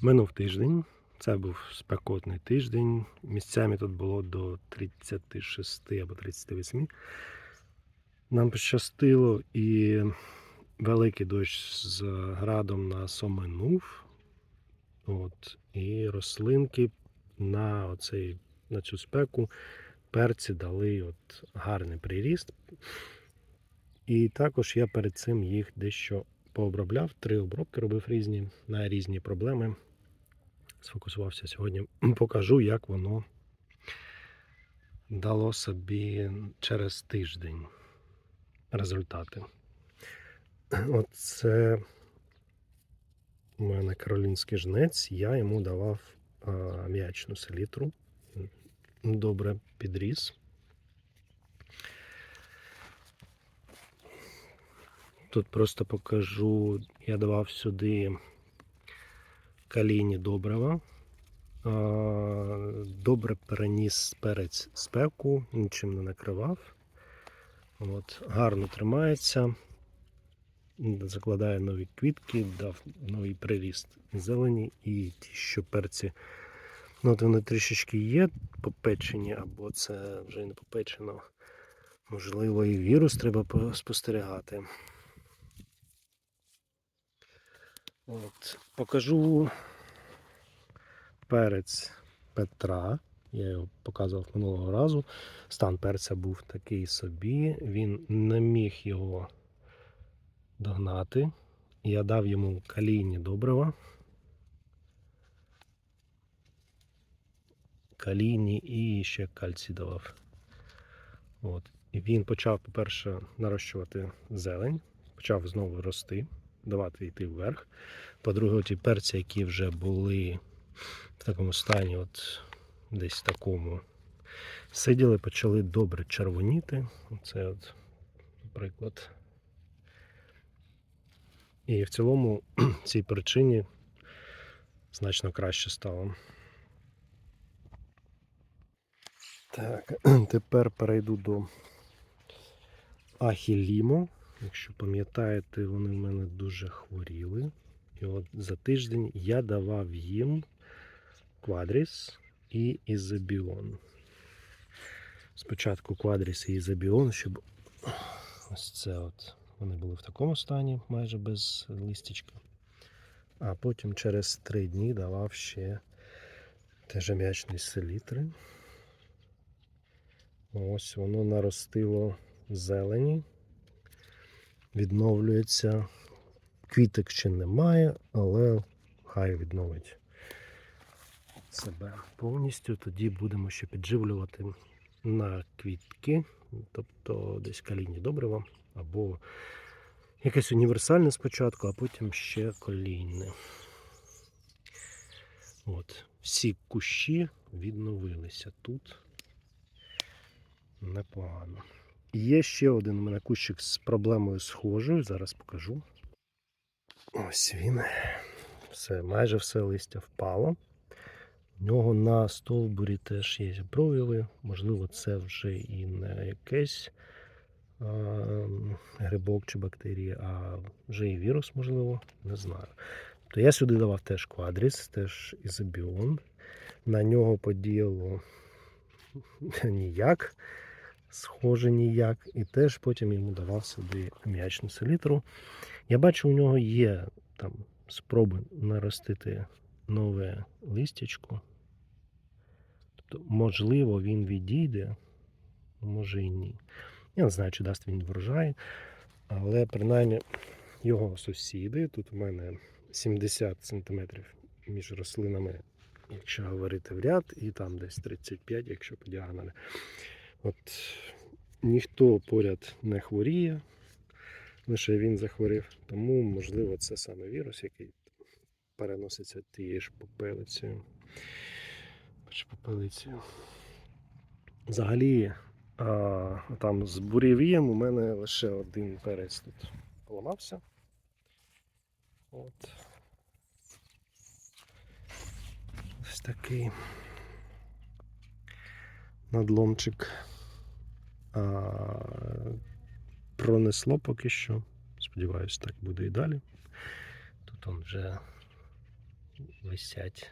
Минув тиждень. Це був спекотний тиждень. Місцями тут було до 36 або 38. Нам пощастило і великий дощ з градом нас оминув. От, і рослинки на, оцей, на цю спеку перці дали от гарний приріст. І також я перед цим їх дещо пообробляв. Три обробки робив різні на різні проблеми. Сфокусувався сьогодні. Покажу, як воно дало собі через тиждень результати. Оце у мене каролінський жнець, я йому давав м'ячну селітру. Добре підріс. Тут просто покажу, я давав сюди калійні добрива. Добре переніс перець спеку, нічим не накривав. От, гарно тримається. Закладає нові квітки, дав новий приріст зелені і ті, що перці. Ну, от вони трішечки є попечені, або це вже не попечено. Можливо, і вірус треба спостерігати. От, покажу перець Петра. Я його показував минулого разу. Стан перця був такий собі. Він не міг його догнати. Я дав йому калійні добрива. Калійні і ще кальцій давав. От. І він почав, по-перше, нарощувати зелень, почав знову рости, давати йти вверх. По-друге, ті перці, які вже були в такому стані, от десь такому, сиділи, почали добре червоніти. Це от, наприклад. І в цілому цій причині значно краще стало. Так, тепер перейду до Ахілімо. Якщо пам'ятаєте, вони в мене дуже хворіли. І от за тиждень я давав їм квадріс і ізобіон. Спочатку квадріс і ізобіон, щоб ось це от вони були в такому стані, майже без листячка. А потім через три дні давав ще теж м'ячні селітри. Ось воно наростило зелені, відновлюється. Квіток ще немає, але хай відновить себе повністю. Тоді будемо ще підживлювати на квітки, тобто десь калійні добрива, або якесь універсальне спочатку, а потім ще колійне. От. Всі кущі відновилися тут непогано. Є ще один у мене кущик з проблемою схожою. Зараз покажу. Ось він. Все, майже все листя впало. У нього на стовбурі теж є бровіли. Можливо, це вже і не якесь а, грибок чи бактерія, а вже і вірус, можливо, не знаю. То я сюди давав теж квадріс, теж ізобіон. На нього подіяло ніяк схоже ніяк. І теж потім йому давав сюди м'ячну селітру. Я бачу, у нього є там спроби наростити нове листячко. Тобто, можливо, він відійде, може і ні. Я не знаю, чи дасть він врожай, але принаймні його сусіди, тут у мене 70 см між рослинами, якщо говорити в ряд, і там десь 35, якщо по. От ніхто поряд не хворіє, лише він захворів. Тому, можливо, це саме вірус, який переноситься тією ж попелицею. Попелицею. Взагалі, а, там з бурєвієм у мене лише один перець тут поламався. От. Ось такий надломчик а, пронесло поки що. Сподіваюсь, так буде і далі. Тут он вже висять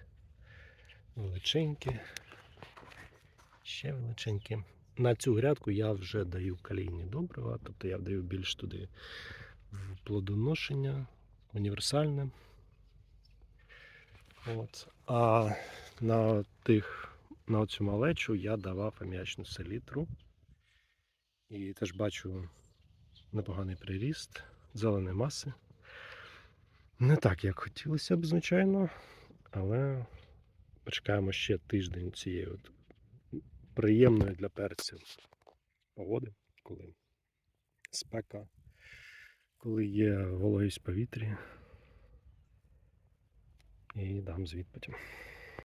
величенькі, ще величенькі. На цю грядку я вже даю калійні добрива, тобто я даю більш туди в плодоношення, універсальне. От. А на тих, на цю малечу я давав аміачну селітру. І теж бачу непоганий приріст зеленої маси. Не так, як хотілося б, звичайно, але почекаємо ще тиждень цієї от приємної для перців погоди, коли спека, коли є вологість повітрі. І дам звіт потім.